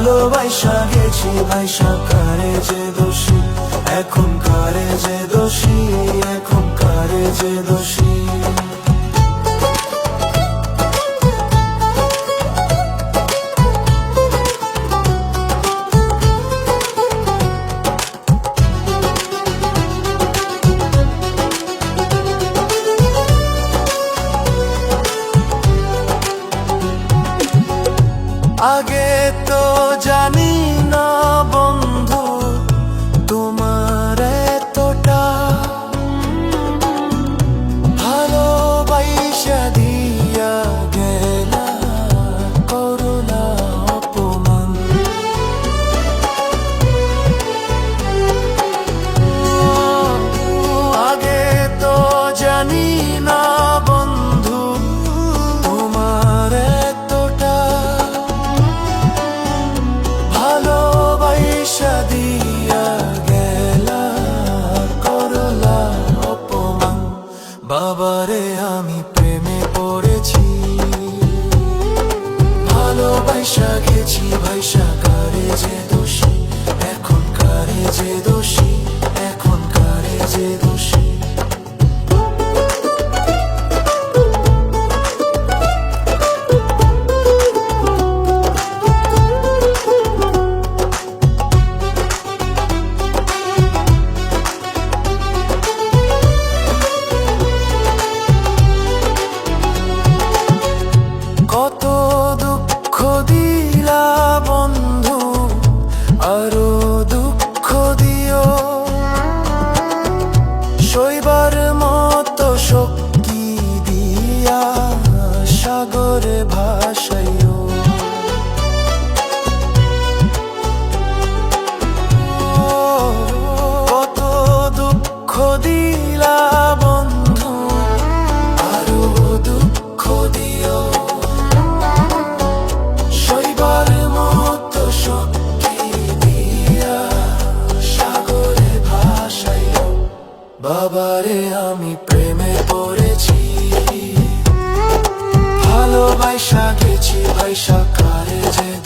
ভালোবাসা গেছি ভাইসা কারে যে দোষী এখন কারে যে দোষী এখন কারে যে দোষী। আগে তো বাবারে আমি প্রেমে পড়েছি। ভালোবাসা গেছি ভাইসা মতো শক্তি আমি প্রেমে পড়েছি। ভালোবাসা গেছি ভাইসা কারে যে